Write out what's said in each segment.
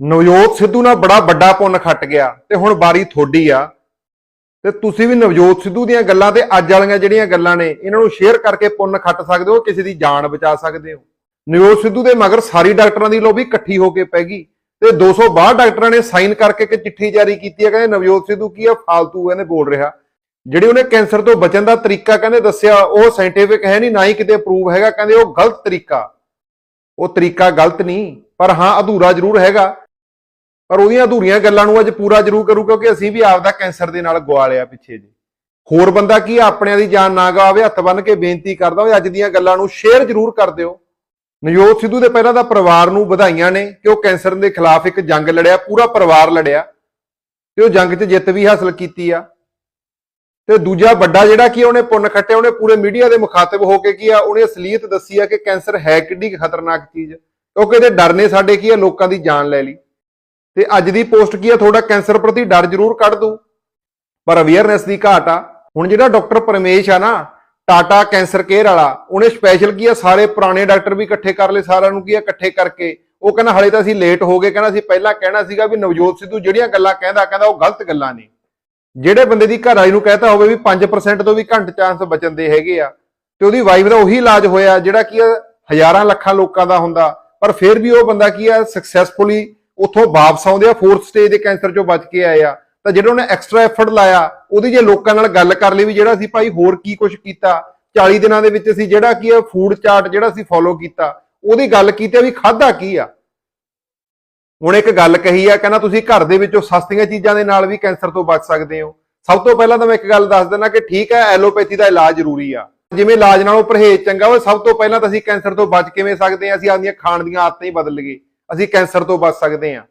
ਨਵਜੋਤ ਸਿੱਧੂ ਨਾਲ ਬੜਾ ਵੱਡਾ ਪੁੰਨ ਖੱਟ ਗਿਆ ਤੇ ਹੁਣ ਵਾਰੀ ਥੋੜੀ ਆ। ਤੇ ਤੁਸੀਂ ਵੀ ਨਵਜੋਤ ਸਿੱਧੂ ਦੀਆਂ ਗੱਲਾਂ ਤੇ ਅੱਜ ਵਾਲੀਆਂ ਜਿਹੜੀਆਂ ਗੱਲਾਂ ਨੇ, ਇਹਨਾਂ ਨੂੰ ਸ਼ੇਅਰ ਕਰਕੇ ਪੁੰਨ ਖੱਟ ਸਕਦੇ ਹੋ, ਕਿਸੇ ਦੀ ਜਾਨ ਬਚਾ ਸਕਦੇ ਹੋ। ਨਵਜੋਤ ਸਿੱਧੂ ਦੇ ਮਗਰ ਸਾਰੀ ਡਾਕਟਰਾਂ ਦੀ ਲੋਬੀ ਇਕੱਠੀ ਹੋ ਕੇ ਪੈ ਗਈ ਤੇ 262 ਡਾਕਟਰਾਂ ਨੇ ਸਾਈਨ ਕਰਕੇ ਇੱਕ ਚਿੱਠੀ ਜਾਰੀ ਕੀਤੀ ਹੈ ਕਹਿੰਦੇ ਨਵਜੋਤ ਸਿੱਧੂ ਕੀ ਆ, ਫਾਲਤੂ ਕਹਿੰਦੇ ਬੋਲ ਰਿਹਾ। ਜਿਹੜੀ ਉਹਨੇ ਕੈਂਸਰ ਤੋਂ ਬਚਣ ਦਾ ਤਰੀਕਾ ਕਹਿੰਦੇ ਦੱਸਿਆ, ਉਹ ਸਾਇੰਟੀਫਿਕ ਹੈ ਨਹੀਂ, ਨਾ ਹੀ ਕਿਤੇ ਪ੍ਰੂਵ ਹੈਗਾ, ਕਹਿੰਦੇ ਉਹ ਗਲਤ ਤਰੀਕਾ। ਉਹ ਤਰੀਕਾ ਗਲਤ ਨਹੀਂ, ਪਰ ਹਾਂ, ਅਧੂਰਾ ਜ਼ਰੂਰ ਹੈਗਾ। ਪਰ ਉਹਦੀਆਂ ਅਧੂਰੀਆਂ ਗੱਲਾਂ ਨੂੰ ਅੱਜ ਪੂਰਾ ਜ਼ਰੂਰ ਕਰੂ ਕਿਉਂਕਿ ਅਸੀਂ ਵੀ ਆਪਦਾ ਕੈਂਸਰ ਦੇ ਨਾਲ ਗਵਾ ਲਿਆ ਪਿੱਛੇ ਜੀ। ਹੋਰ ਬੰਦਾ ਕੀ ਆ, ਆਪਣਿਆਂ ਦੀ ਜਾਨ ਨਾ ਗਵਾਵੇ ਹੱਥ ਬੰਨ ਕੇ ਬੇਨਤੀ ਕਰਦਾ ਹਾਂ ਅੱਜ ਦੀਆਂ ਗੱਲਾਂ ਨੂੰ ਸ਼ੇਅਰ ਜ਼ਰੂਰ ਕਰ ਦਿਓ। ਨਵਜੋਤ ਸਿੱਧੂ ਦੇ ਪਹਿਲਾਂ ਤਾਂ ਪਰਿਵਾਰ ਨੂੰ ਵਧਾਈਆਂ ਨੇ ਕਿ ਉਹ ਕੈਂਸਰ ਦੇ ਖਿਲਾਫ ਇੱਕ ਜੰਗ ਲੜਿਆ ਪੂਰਾ ਪਰਿਵਾਰ ਲੜਿਆ ਤੇ ਉਹ ਜੰਗ 'ਚ ਜਿੱਤ ਵੀ ਹਾਸਲ ਕੀਤੀ ਆ। ਤੇ ਦੂਜਾ ਵੱਡਾ ਜਿਹੜਾ ਕੀ ਉਹਨੇ ਪੁੰਨ ਖੱਟਿਆ ਉਹਨੇ ਪੂਰੇ ਮੀਡੀਆ ਦੇ ਮੁਖਾਤਬ ਹੋ ਕੇ ਕੀ ਆ ਉਹਨੇ ਅਸਲੀਅਤ ਦੱਸੀ ਆ ਕਿ ਕੈਂਸਰ ਹੈ ਕਿੰਨੀ ਖਤਰਨਾਕ ਚੀਜ਼ ਕਿਉਂਕਿ ਇਹਦੇ ਡਰ ਨੇ ਸਾਡੇ ਕੀ ਆ ਲੋਕਾਂ ਦੀ ਜਾਨ ਲੈ ਲਈ। ਤੇ ਅੱਜ ਦੀ ਪੋਸਟ ਕੀ ਆ? ਤੁਹਾਡਾ ਕੈਂਸਰ ਪ੍ਰਤੀ ਡਰ ਜ਼ਰੂਰ ਕੱਢ ਦੂ ਪਰ ਅਵੇਅਰਨੈਸ ਦੀ ਘਾਟ ਆ। ਹੁਣ ਜਿਹੜਾ ਡਾਕਟਰ ਪਰਮੇਸ਼ ਆ ਨਾ, ਟਾਟਾ ਕੈਂਸਰ ਕੇਅਰ ਵਾਲਾ, ਉਹਨੇ ਸਪੈਸ਼ਲ ਕੀ ਆ? ਸਾਰੇ ਪੁਰਾਣੇ ਡਾਕਟਰ ਵੀ ਇਕੱਠੇ ਕਰ ਲਏ, ਸਾਰਿਆਂ ਨੂੰ ਕੀ ਆ? ਇਕੱਠੇ ਕਰਕੇ। ਉਹ ਕਹਿੰਦਾ, ਹਲੇ ਤਾਂ ਅਸੀਂ ਲੇਟ ਹੋ ਗਏ। ਕਹਿੰਦਾ, ਅਸੀਂ ਪਹਿਲਾਂ ਕਹਿਣਾ ਸੀਗਾ ਵੀ ਨਵਜੋਤ ਸਿੱਧੂ ਜਿਹੜੀਆਂ ਗੱਲਾਂ ਕਹਿੰਦਾ ਕਹਿੰਦਾ ਉਹ ਗਲਤ ਗੱਲਾਂ ਨੇ। ਜਿਹੜੇ ਬੰਦੇ ਦੀ ਘਰ ਆਈ ਨੂੰ ਕਹਿਤਾ ਹੋਵੇ ਵੀ 5% ਤੋਂ ਵੀ ਘੱਟ ਚਾਂਸ ਬਚਣ ਦੇ ਹੈਗੇ ਆ, ਤੇ ਉਹਦੀ ਵਾਈਫ ਦਾ ਉਹੀ ਇਲਾਜ ਹੋਇਆ, ਜਿਹੜਾ ਕੀ ਆ? ਹਜ਼ਾਰਾਂ ਲੱਖਾਂ ਲੋਕਾਂ ਦਾ ਹੁੰਦਾ। ਪਰ ਫਿਰ ਵੀ ਉਹ ਬੰਦਾ ਕੀ ਆ? ਸਕਸੈਸਫੁਲੀ ਉੱਥੋਂ ਵਾਪਸ ਆਉਂਦੇ ਆ ਫੋਰਥ ਸਟੇਜ ਦੇ ਕੈਂਸਰ ਚੋਂ ਬਚ ਕੇ ਆਏ ਆ। ਤਾਂ ਜਿਹੜਾ ਉਹਨੇ ਐਕਸਟਰਾ ਐਫਰਟ ਲਾਇਆ, ਉਹਦੀ ਜੇ ਲੋਕਾਂ ਨਾਲ ਗੱਲ ਕਰ ਲਈ ਵੀ ਜਿਹੜਾ ਸੀ ਭਾਈ ਹੋਰ ਕੀ ਕੁਝ ਕੀਤਾ 40 ਦਿਨਾਂ ਦੇ ਵਿੱਚ ਅਸੀਂ ਜਿਹੜਾ ਕੀ ਆ ਫੂਡ ਚਾਰਟ ਜਿਹੜਾ ਅਸੀਂ ਫੋਲੋ ਕੀਤਾ, ਉਹਦੀ ਗੱਲ ਕੀਤੀ ਵੀ ਖਾਦਾ ਕੀ ਆ। ਹੁਣ ਇੱਕ ਗੱਲ ਕਹੀ ਆ, ਕਹਿੰਦਾ ਤੁਸੀਂ ਘਰ ਦੇ ਵਿੱਚੋਂ ਸਸਤੀਆਂ ਚੀਜ਼ਾਂ ਦੇ ਨਾਲ ਵੀ ਕੈਂਸਰ ਤੋਂ ਬਚ ਸਕਦੇ ਹੋ। ਸਭ ਤੋਂ ਪਹਿਲਾਂ ਤਾਂ ਮੈਂ ਇੱਕ ਗੱਲ ਦੱਸ ਦਿੰਦਾ ਕਿ ਠੀਕ ਹੈ ਐਲੋਪੈਥੀ ਦਾ ਇਲਾਜ ਜ਼ਰੂਰੀ ਆ। ਜਿਵੇਂ ਇਲਾਜ ਨਾਲੋਂ ਪਰਹੇਜ਼ ਚੰਗਾ ਵਾ, ਸਭ ਤੋਂ ਪਹਿਲਾਂ ਤਾਂ ਅਸੀਂ ਕੈਂਸਰ ਤੋਂ ਬਚ ਕਿਵੇਂ ਸਕਦੇ ਹਾਂ ਅਸੀਂ ਆਪਦੀਆਂ ਖਾਣ ਦੀਆਂ ਆਦਤਾਂ ਹੀ ਬਦਲ ਲਈਏ। ਅਸੀਂ ਕੈਂਸਰ ਤੋਂ ਬਚ ਸਕਦੇ ਹਾਂ।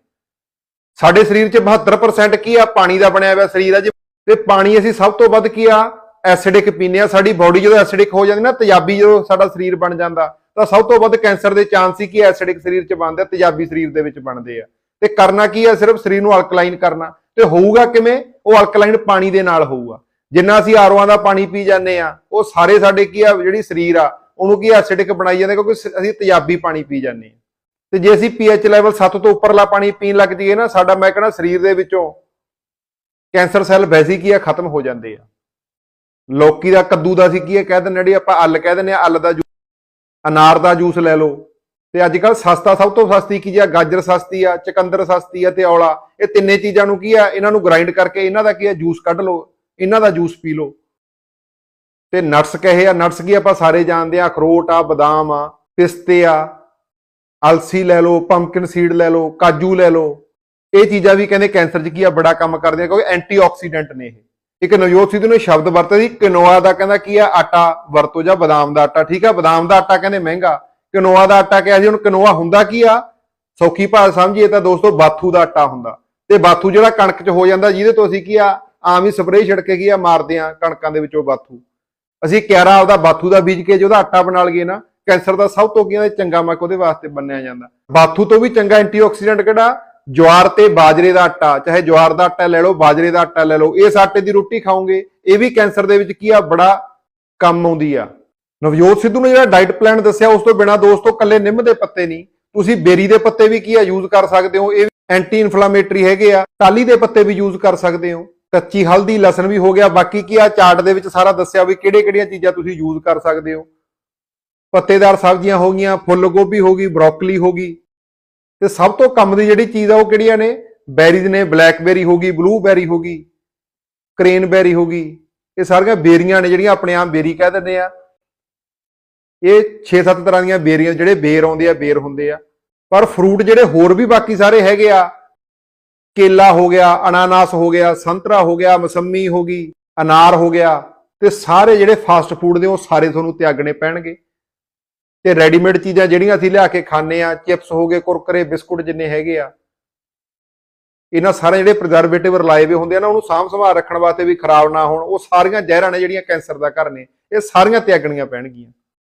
ਸਾਡੇ ਸਰੀਰ 'ਚ 72% ਕੀ ਆ? ਪਾਣੀ ਦਾ ਬਣਿਆ ਹੋਇਆ ਸਰੀਰ ਆ ਜੀ। ਤੇ ਪਾਣੀ ਅਸੀਂ ਸਭ ਤੋਂ ਵੱਧ ਕੀ ਆ? ਐਸਿਡਿਕ ਪੀਨੇ ਆ ਸਾਡੀ ਬਾਡੀ ਜਦੋਂ ਐਸਿਡਿਕ ਹੋ ਜਾਂਦੀ ਨਾ, ਤੇਜ਼ਾਬੀ ਜਦੋਂ ਸਾਡਾ ਸਰੀਰ ਬਣ ਜਾਂਦਾ, ਤਾਂ ਸਭ ਤੋਂ ਵੱਧ ਕੈਂਸਰ ਦੇ ਚਾਂਸ ਹੀ ਕੀ ਐਸਿਡਿਕ ਸਰੀਰ 'ਚ ਬਣਦੇ ਆ, ਤੇਜ਼ਾਬੀ ਸਰੀਰ ਦੇ ਵਿੱਚ ਬਣਦੇ ਆ। ਤੇ ਕਰਨਾ ਕੀ ਆ? ਸਿਰਫ ਸਰੀਰ ਨੂੰ ਅਲਕਲਾਈਨ ਕਰਨਾ। ਤੇ ਹੋਊਗਾ ਕਿਵੇਂ? ਉਹ ਅਲਕਲਾਈਨ ਪਾਣੀ ਦੇ ਨਾਲ ਹੋਊਗਾ। ਜਿੰਨਾ ਅਸੀਂ ਆਰਓਆਂ ਦਾ ਪਾਣੀ ਪੀ ਜਾਂਦੇ ਆ ਉਹ ਸਾਰੇ ਸਾਡੇ ਕੀ ਆ? ਜਿਹੜੀ ਸਰੀਰ ਆ, ਉਹਨੂੰ ਕੀ ਐਸਿਡਿਕ ਬਣਾਈ ਜਾਂਦੇ ਕਿਉਂਕਿ ਅਸੀਂ ਤੇਜ਼ਾਬੀ ਪਾਣੀ ਪੀ ਜਾਂਦੇ ਆ ਤੇ ਜੇ ਅਸੀਂ ਪੀਐਚ ਲੈਵਲ 7 ਤੋਂ ਉੱਪਰਲਾ ਪਾਣੀ ਪੀਣ ਲੱਗ ਜਾਈਏ ਨਾ, ਸਾਡਾ ਮੈਂ ਕਹਿੰਦਾ ਸਰੀਰ ਦੇ ਵਿੱਚੋਂ ਕੈਂਸਰ ਸੈੱਲ ਵੈਸੇ ਕੀ ਆ, ਖਤਮ ਹੋ ਜਾਂਦੇ ਆ। ਲੌਕੀ ਦਾ ਕੱਦੂ ਦਾ ਸੀ ਕੀ ਆ, ਕਹਿ ਦਿੰਦੇ ਜਿਹੜੀ ਆਪਾਂ ਅੱਲ ਕਹਿ ਦਿੰਦੇ ਆ, ਅੱਲ ਦਾ ਜੂਸ ਅਨਾਰ ਦਾ ਜੂਸ ਲੈ ਲਓ। ਤੇ ਅੱਜ ਕੱਲ ਸਸਤਾ, ਸਭ ਤੋਂ ਸਸਤੀ ਕੀ ਆ, ਗਾਜਰ ਸਸਤੀ ਆ, ਚਕੰਦਰ ਸਸਤੀ ਆ ਤੇ ਔਲਾ। ਇਹ ਤਿੰਨੇ ਚੀਜ਼ਾਂ ਨੂੰ ਕੀ ਆ, ਇਹਨਾਂ ਨੂੰ ਗ੍ਰਾਈਂਡ ਕਰਕੇ ਇਹਨਾਂ ਦਾ ਕੀ ਆ, ਜੂਸ ਕੱਢ ਲਓ, ਇਹਨਾਂ ਦਾ ਜੂਸ ਪੀ ਲਓ। ਤੇ ਨਟਸ ਕਹੇ ਆ, ਨਟਸ ਕੀ ਆਪਾਂ ਸਾਰੇ ਜਾਣਦੇ ਆ, ਅਖਰੋਟ ਆ, ਬਦਾਮ ਆ, ਪਿਸਤੇ ਆ ਅਲਸੀ ਲੈ ਲਓ ਪੰਪਕਿਨ ਸੀਡ ਲੈ ਲਓ, ਕਾਜੂ ਲੈ ਲਓ। ਇਹ ਚੀਜ਼ਾਂ ਵੀ ਕਹਿੰਦੇ ਕੈਂਸਰ 'ਚ ਕੀ ਆ, ਬੜਾ ਕੰਮ ਕਰਦੀਆਂ ਕਿਉਂਕਿ ਐਂਟੀਆਕਸੀਡੈਂਟ ਨੇ ਇਹ। ਇੱਕ ਨਵਜੋਤ ਸਿੱਧੂ ਨੇ ਸ਼ਬਦ ਵਰਤਿਆ ਸੀ ਕਿਨੋਆ ਦਾ ਕਹਿੰਦਾ ਕੀ ਆ, ਆਟਾ ਵਰਤੋ ਜਾਂ ਬਦਾਮ ਦਾ ਆਟਾ, ਠੀਕ ਆ? ਬਦਾਮ ਦਾ ਆਟਾ ਕਹਿੰਦੇ ਮਹਿੰਗਾ। ਕਿਨੋਆ ਦਾ ਆਟਾ ਕਿਹਾ ਸੀ, ਹੁਣ ਕਿਨੋਆ ਹੁੰਦਾ ਕੀ ਆ? ਸੌਖੀ ਭਾਸ਼ਾ ਸਮਝੀਏ ਤਾਂ ਦੋਸਤੋ, ਬਾਥੂ ਦਾ ਆਟਾ ਹੁੰਦਾ। ਤੇ ਬਾਥੂ ਜਿਹੜਾ ਕਣਕ 'ਚ ਹੋ ਜਾਂਦਾ, ਜਿਹਦੇ ਤੋਂ ਅਸੀਂ ਕੀ ਆ, ਆਮ ਹੀ ਸਪਰੇਅ ਕੇ ਕੀ ਆ, ਮਾਰਦੇ ਆ ਕਣਕਾਂ ਦੇ ਵਿੱਚੋਂ ਬਾਥੂ। ਅਸੀਂ ਕਿਆਰਾ ਆਪਦਾ ਬਾਥੂ ਦਾ ਬੀਜ ਕੇ ਜਿਹਦਾ ਆਟਾ ਬਣਾ ਲਈਏ ਨਾ ਕੈਂਸਰ ਦਾ ਸਭ ਤੋਂ ਕੀ ਚੰਗਾ ਮੱਕ ਉਹਦੇ ਵਾਸਤੇ ਬੰਨਿਆ ਜਾਂਦਾ। ਬਾਥੂ ਤੋਂ ਵੀ ਚੰਗਾ ਐਂਟੀਆਕਸੀਡੈਂਟ ਕਿਹੜਾ? ਜਵਾਰ ਤੇ ਬਾਜਰੇ ਦਾ ਆਟਾ, ਚਾਹੇ ਜਵਾਰ ਦਾ ਆਟਾ ਲੈ ਲਓ, ਬਾਜਰੇ ਦਾ ਆਟਾ ਲੈ ਲਓ, ਇਸ ਆਟੇ ਦੀ ਰੋਟੀ ਖਾਓਗੇ, ਇਹ ਵੀ ਕੈਂਸਰ ਦੇ ਵਿੱਚ ਕੀ ਆ, ਬੜਾ ਕੰਮ ਆਉਂਦੀ ਆ। ਨਵਜੋਤ ਸਿੱਧੂ ਨੇ ਜਿਹੜਾ ਡਾਈਟ ਪਲਾਨ ਦੱਸਿਆ, ਉਸ ਤੋਂ ਬਿਨਾ ਦੋਸਤੋ ਕੱਲੇ ਨਿੰਮ ਦੇ ਪੱਤੇ ਨਹੀਂ। ਤੁਸੀਂ ਬੇਰੀ ਦੇ ਪੱਤੇ ਵੀ ਕੀ ਆ ਯੂਜ਼ ਕਰ ਸਕਦੇ ਹੋ, ਇਹ ਐਂਟੀ ਇਨਫਲਾਮੇਟਰੀ ਹੈਗੇ ਆ। ਟਾਲੀ ਦੇ ਪੱਤੇ ਵੀ ਯੂਜ਼ ਕਰ ਸਕਦੇ ਹੋ। ਕੱਚੀ ਹਲਦੀ, ਲਸਣ ਵੀ ਹੋ ਗਿਆ, ਬਾਕੀ ਕੀ ਆ, ਚਾਰਟ ਦੇ ਵਿੱਚ ਸਾਰਾ ਦੱਸਿਆ ਵੀ ਕਿਹੜੇ ਕਿਹੜੀਆਂ ਚੀਜ਼ਾਂ ਤੁਸੀਂ ਯੂਜ਼ ਕਰ ਸਕਦੇ ਹੋ। ਪੱਤੇਦਾਰ ਸਬਜ਼ੀਆਂ ਹੋ ਗਈਆਂ, ਫੁੱਲ ਗੋਭੀ ਹੋ ਗਈ, ਬਰੋਕਲੀ ਹੋ ਗਈ। ਤੇ ਸਭ ਤੋਂ ਕੰਮ ਦੀ ਜਿਹੜੀ ਚੀਜ਼ ਆ ਉਹ ਕਿਹੜੀਆਂ ਨੇ? ਬੈਰੀਜ਼ ਨੇ, ਬਲੈਕਬੇਰੀ ਹੋ ਗਈ, ਬਲੂਬੈਰੀ ਹੋ ਗਈ, ਕ੍ਰੇਨਬੈਰੀ ਹੋ ਗਈ। ਇਹ ਸਾਰੀਆਂ ਬੇਰੀਆਂ ਨੇ ਜਿਹੜੀਆਂ ਆਪਣੇ ਆਪ ਬੇਰੀ ਕਹਿ ਦਿੰਦੇ ਆ। ਇਹ 6-7 ਤਰ੍ਹਾਂ ਦੀਆਂ ਬੇਰੀਆਂ ਜਿਹੜੇ ਬੇਰ ਆਉਂਦੇ ਆ, ਬੇਰ ਹੁੰਦੇ ਆ। ਪਰ ਫਰੂਟ ਜਿਹੜੇ ਹੋਰ ਵੀ ਬਾਕੀ ਸਾਰੇ ਹੈਗੇ ਆ, ਕੇਲਾ ਹੋ ਗਿਆ, ਅਨਾਨਾਸ ਹੋ ਗਿਆ, ਸੰਤਰਾ ਹੋ ਗਿਆ, ਮਸੰਮੀ ਹੋ ਗਈ, ਅਨਾਰ ਹੋ ਗਿਆ, ਤੇ ਸਾਰੇ ਜਿਹੜੇ ਫਾਸਟ ਫੂਡ ਦੇ ਉਹ ਸਾਰੇ ਤੁਹਾਨੂੰ ਤਿਆਗਣੇ ਪੈਣਗੇ। ਤੇ ਰੈਡੀਮੇਡ ਚੀਜ਼ਾਂ ਜਿਹੜੀਆਂ ਅਸੀਂ ਲਿਆ ਕੇ ਖਾਂਦੇ ਆ ਚਿਪਸ ਹੋ ਗਏ, ਕੁਰਕਰੇ, ਬਿਸਕੁਟ ਜਿੰਨੇ ਹੈਗੇ ਆ, ਇਹਨਾਂ ਸਾਰੇ ਜਿਹੜੇ ਪ੍ਰੀਜ਼ਰਵੇਟਿਵ ਰਲਾਏ ਹੋਏ ਹੁੰਦੇ ਆ ਨਾ, ਉਹਨੂੰ ਸਾਂਭ ਸੰਭਾਲ ਰੱਖਣ ਵਾਸਤੇ ਵੀ ਖਰਾਬ ਨਾ ਹੋਣ, ਉਹ ਸਾਰੀਆਂ ਜ਼ਹਿਰਾਂ ਨੇ ਜਿਹੜੀਆਂ ਕੈਂਸਰ ਦਾ ਘਰ ਨੇ, ਇਹ ਸਾਰੀਆਂ ਤਿਆਗਣੀਆਂ ਪੈਣਗੀਆਂ।